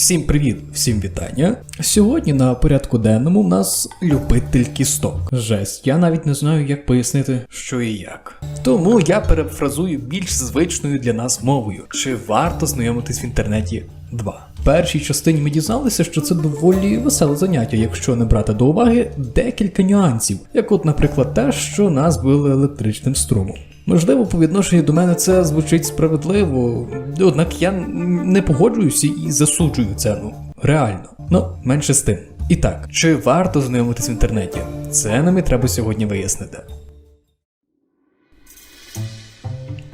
Всім привіт, всім вітання. Сьогодні на порядку денному в нас любитель кісток. Жесть, я навіть не знаю, як пояснити, що і як. Тому я перефразую більш звичною для нас мовою. Чи варто знайомитись в інтернеті 2. В першій частині ми дізналися, що це доволі веселе заняття, якщо не брати до уваги декілька нюансів, як от, наприклад, те, що нас били електричним струмом. Можливо, по відношенню до мене це звучить справедливо, однак я не погоджуюся і засуджую це, ну, реально. Ну, менше з тим. І так, чи варто знайомитись в інтернеті? Це нам треба сьогодні вияснити.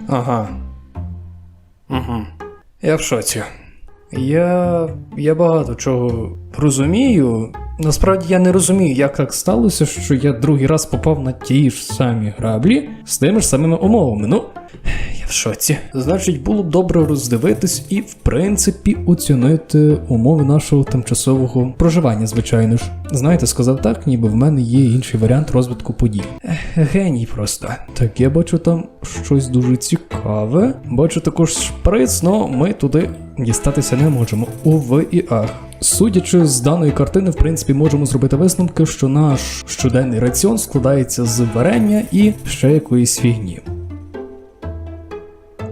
Ага. Угу. Я в шоці. Я. я багато чого розумію. Насправді я не розумію, як так сталося, що я другий раз попав на ті ж самі граблі з тими ж самими умовами. Ну, я в шоці. Значить, було б добре роздивитись і, в принципі, оцінити умови нашого тимчасового проживання, звичайно ж. Знаєте, сказав так, ніби в мене є інший варіант розвитку подій. Геній просто. Так, я бачу там щось дуже цікаве. Бачу також шприц, но ми туди дістатися не можемо. Уви і ах. Судячи з даної картини, в принципі, можемо зробити висновки, що наш щоденний раціон складається з варення і ще якоїсь фігні.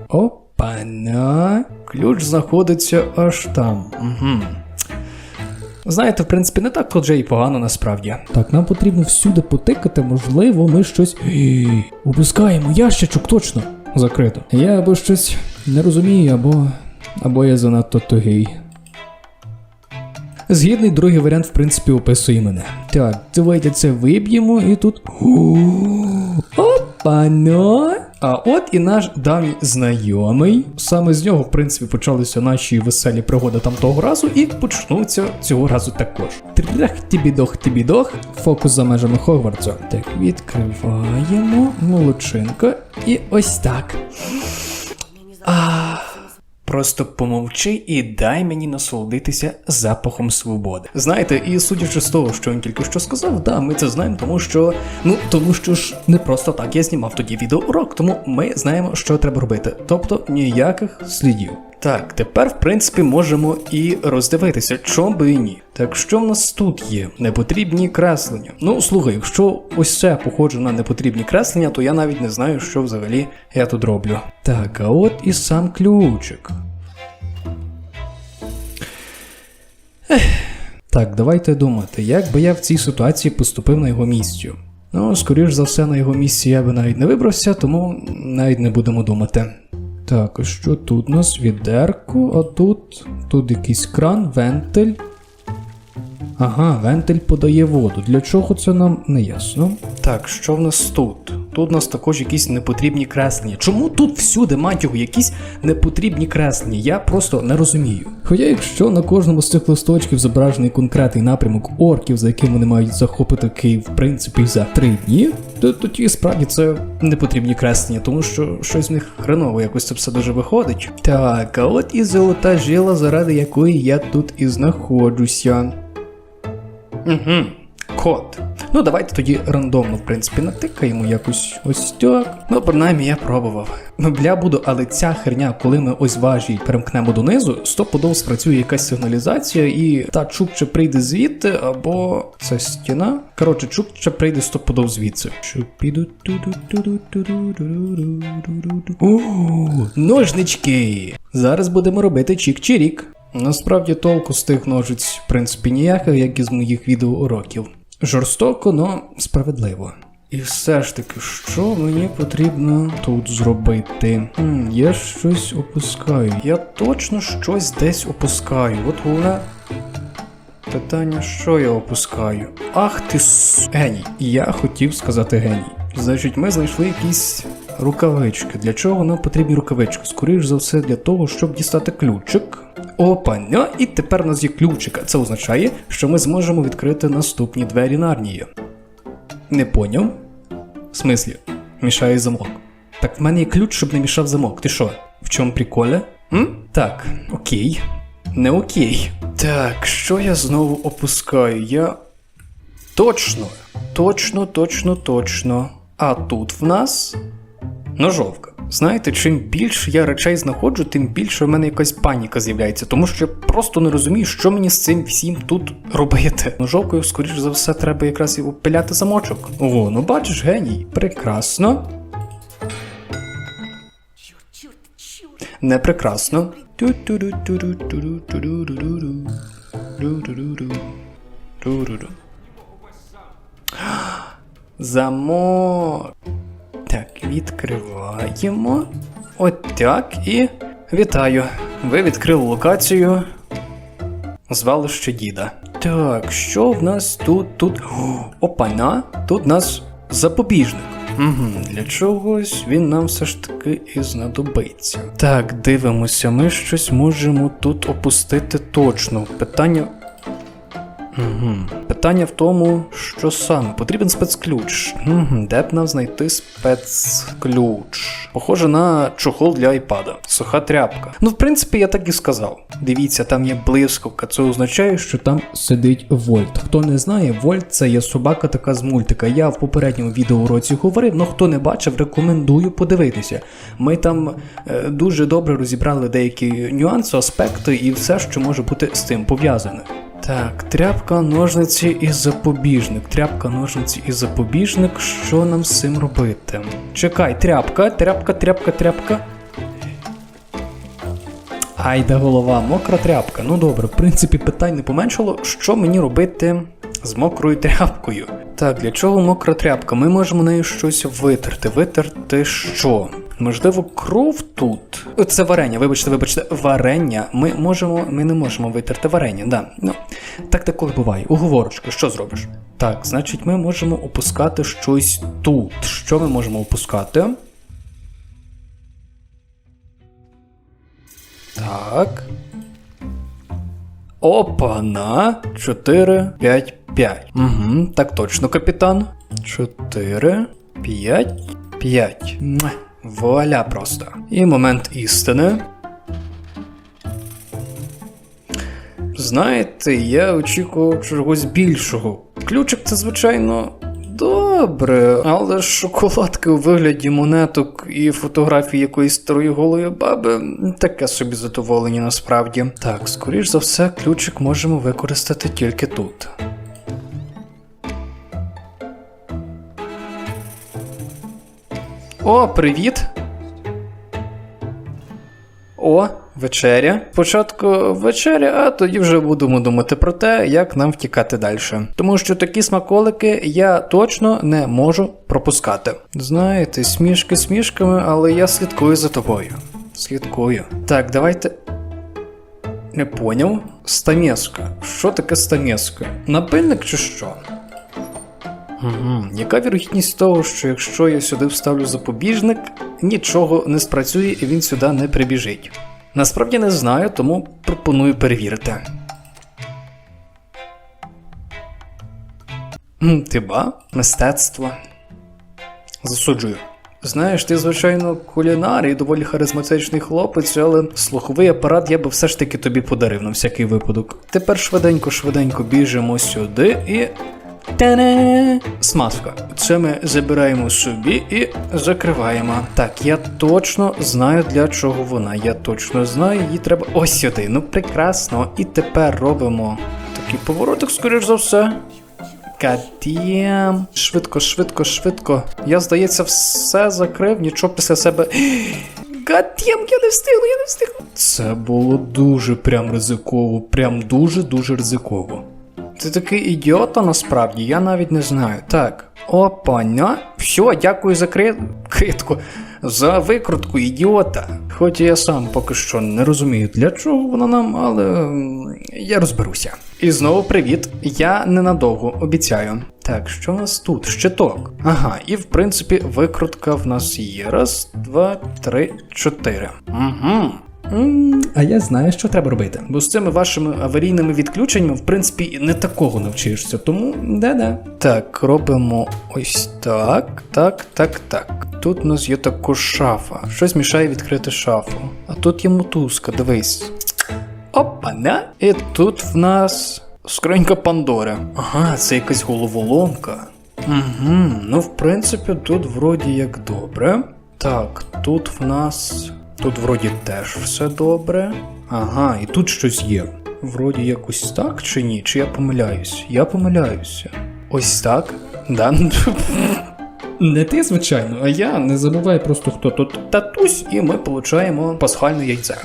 Опана. Ключ знаходиться аж там. Угу. Знаєте, в принципі, не так вже і погано насправді. Так, нам потрібно всюди потикати, можливо, ми щось. Опускаємо ящичок точно. Закрито. Я або щось не розумію, або. або я занадто тугий. Згідний другий варіант, в принципі, описує мене. Так, давайте це виб'ємо і тут. Опано! А от і наш давній знайомий. Саме з нього, в принципі, почалися наші веселі пригоди там того разу, і почнуться цього разу також. Трах тібідох тібідох. Фокус за межами Хогвартсу. Так, відкриваємо. Молодчинка. І ось так. А. Просто помовчи і дай мені насолодитися запахом свободи. Знаєте, і судячи з того, що він тільки що сказав, да, ми це знаємо, тому що ну тому що ж не просто так я знімав тоді відеоурок, тому ми знаємо, що треба робити. Тобто ніяких слідів. Так, тепер, в принципі, можемо і роздивитися, чом би і ні. Так що в нас тут є? Непотрібні креслення. Ну, слухай, якщо ось це похоже на непотрібні креслення, то я навіть не знаю, що взагалі я тут роблю. Так, а от і сам ключик. Ех. Так, давайте думати, як би я в цій ситуації поступив на його місці. Ну, скоріш за все, на його місці я би навіть не вибрався, тому навіть не будемо думати. Так, що тут у нас? Відерку, а тут. Тут якийсь кран, вентиль. Ага, вентиль подає воду. Для чого це нам не ясно? Так, що в нас тут? Тут у нас також якісь непотрібні креслення. Чому тут всюди, мать якісь непотрібні креслення? Я просто не розумію. Хоча якщо на кожному з цих листочків зображений конкретний напрямок орків, за яким вони мають захопити Київ, в принципі, за три дні, то тоді справді це непотрібні креслення, тому що щось в них хреново якось це все дуже виходить. Так, а от і золота жила, заради якої я тут і знаходжуся. Угу. Код. Ну, давайте тоді рандомно, в принципі, натикаємо якось ось так. Ну, принаймні, я пробував. Ну, бля буду, але ця херня, коли ми ось важі перемкнемо донизу, стопудово спрацює якась сигналізація, і та чукче прийде звідти, або це стіна. Коротше, чукче прийде стопудов звідси. О, ножнички! Зараз будемо робити чік-чирік. Насправді толку з тих ножиць, в принципі, ніяких, як із моїх відеоуроків. Жорстоко, но справедливо. І все ж таки, що мені потрібно тут зробити? Хм, я щось опускаю. Я точно щось десь опускаю. От головне питання, що я опускаю? Ах ти с... геній. Я хотів сказати геній. Значить, ми знайшли якісь рукавички. Для чого нам потрібні рукавички? Скоріш за все, для того, щоб дістати ключик. Опаня, і тепер у нас є ключик. Це означає, що ми зможемо відкрити наступні двері Нарнії. Не поняв? В смислі, мішає замок. Так в мене є ключ, щоб не мішав замок. Ти що? В чому приколя? М? Так, окей. Не окей. Так, що я знову опускаю? Я. Точно, точно, точно, точно. А тут в нас ножовка. Знаєте, чим більше я речей знаходжу, тим більше в мене якась паніка з'являється, тому що я просто не розумію, що мені з цим всім тут робити. Ножовкою, скоріш за все, треба якраз і опиляти замочок. О, ну бачиш, геній. Прекрасно. Не прекрасно. Замок. Так, відкриваємо. От так і вітаю. Ви відкрили локацію. Звалище діда. Так, що в нас тут? Тут. О, опана, тут в нас запобіжник. Угу, для чогось він нам все ж таки і знадобиться. Так, дивимося, ми щось можемо тут опустити точно. Питання. Угу. Питання в тому, що саме потрібен спецключ. Угу. Де б нам знайти спецключ? Похоже на чохол для айпада. Суха тряпка. Ну, в принципі, я так і сказав. Дивіться, там є блискавка. Це означає, що там сидить Вольт. Хто не знає, Вольт це є собака така з мультика. Я в попередньому відеоуроці говорив, але хто не бачив, рекомендую подивитися. Ми там е, дуже добре розібрали деякі нюанси, аспекти і все, що може бути з цим пов'язане. Так, тряпка, ножниці і запобіжник. Тряпка, ножниці і запобіжник. Що нам з цим робити? Чекай, тряпка, тряпка, тряпка, тряпка. Айда голова, мокра тряпка. Ну добре, в принципі, питань не поменшало. Що мені робити з мокрою тряпкою? Так, для чого мокра тряпка? Ми можемо нею щось витерти. Витерти що? Можливо, кров тут. Це варення, вибачте, вибачте, варення. Ми можемо, ми не можемо витерти варення, да. Ну, так деколи буває. Уговорочка, що зробиш? Так, значить, ми можемо опускати щось тут. Що ми можемо опускати? Так. Опана. 4, 5, 5. Угу, так точно, капітан. 4, 5, 5. Вуаля просто. І момент істини. Знаєте, я очікував чогось більшого. Ключик це, звичайно, добре, але шоколадки у вигляді монеток і фотографії якоїсь старої голої баби таке собі задоволення насправді. Так, скоріш за все, ключик можемо використати тільки тут. О, привіт! О, вечеря. Спочатку вечеря, а тоді вже будемо думати про те, як нам втікати далі. Тому що такі смаколики я точно не можу пропускати. Знаєте, смішки смішками, але я слідкую за тобою. Слідкую. Так, давайте. Не поняв. Стамеска. Що таке стамеска? Напильник чи що? Яка вірогідність того, що якщо я сюди вставлю запобіжник, нічого не спрацює і він сюди не прибіжить? Насправді не знаю, тому пропоную перевірити. М, Ти ба? Мистецтво. Засуджую. Знаєш, ти, звичайно, кулінар і доволі харизматичний хлопець, але слуховий апарат я би все ж таки тобі подарив на всякий випадок. Тепер швиденько-швиденько біжимо сюди і. Та-да! Смазка. Це ми забираємо собі і закриваємо. Так, я точно знаю для чого вона. Я точно знаю, її треба ось сюди. Ну прекрасно. І тепер робимо такий поворотик, скоріш за все. Кадіям. Швидко, швидко, швидко. Я, здається, все закрив, нічого після себе. Гадєм, я не встигну, я не встигну. Це було дуже прям ризиково, прям дуже-дуже ризиково. Ти такий ідіота насправді, я навіть не знаю. Так, опаня. Все, дякую за кри... критку, за викрутку ідіота. Хоч я сам поки що не розумію, для чого вона нам, але я розберуся. І знову привіт. Я ненадовго обіцяю. Так, що у нас тут? Щиток. Ага, і в принципі викрутка в нас є. Раз, два, три, чотири. Угу. А я знаю, що треба робити. Бо з цими вашими аварійними відключеннями, в принципі, не такого навчишся. Тому да-да. Так, робимо ось так, так, так, так. Тут у нас є також шафа. Щось мішає відкрити шафу. А тут є мотузка, дивись. Опа-на! І тут в нас скринька Пандори. Ага, це якась головоломка. Угу, ну в принципі, тут вроді як добре. Так, тут в нас. Тут вроді теж все добре. Ага, і тут щось є. Вроді якось так чи ні? Чи я помиляюсь? Я помиляюся. Ось так? Да? Не ти, звичайно, а я не забувай просто хто тут татусь, і ми получаємо пасхальне яйце.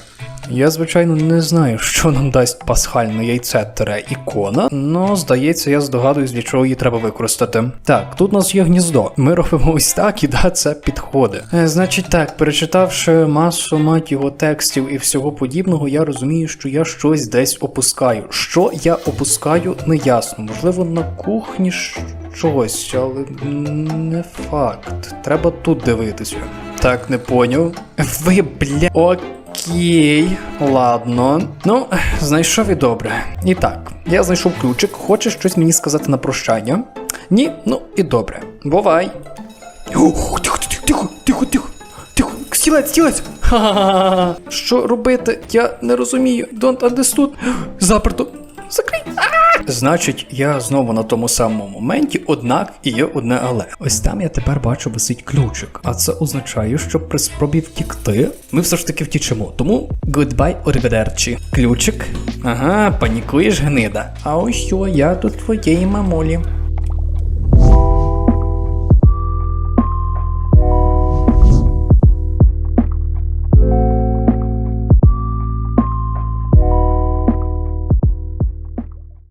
Я, звичайно, не знаю, що нам дасть пасхальне яйце тере ікона, але здається, я здогадуюсь, для чого її треба використати. Так, тут у нас є гніздо. Ми робимо ось так, і да, це підходить. Е, значить так, перечитавши масу мать його текстів і всього подібного, я розумію, що я щось десь опускаю. Що я опускаю, не ясно. Можливо, на кухні щ- чогось, але не факт. Треба тут дивитися. Так, не поняв. Ви, бля. Окей, ладно. Ну, знайшов і добре. І так, я знайшов ключик. Хочеш щось мені сказати на прощання? Ні, ну і добре. Бувай. Тихо, тихо, тихо, тихо, тихо. Тихо, стілець, стілець! Ха-ха-ха. Що робити? Я не розумію. Don't understood. Заперто. Закрий. А! Значить, я знову на тому самому моменті, однак і є одне але. Ось там я тепер бачу висить ключик. А це означає, що при спробі втікти ми все ж таки втічемо. Тому goodbye, arrivederci. Ключик. Ага, панікуєш гнида. А ось що, я тут твоєї мамолі.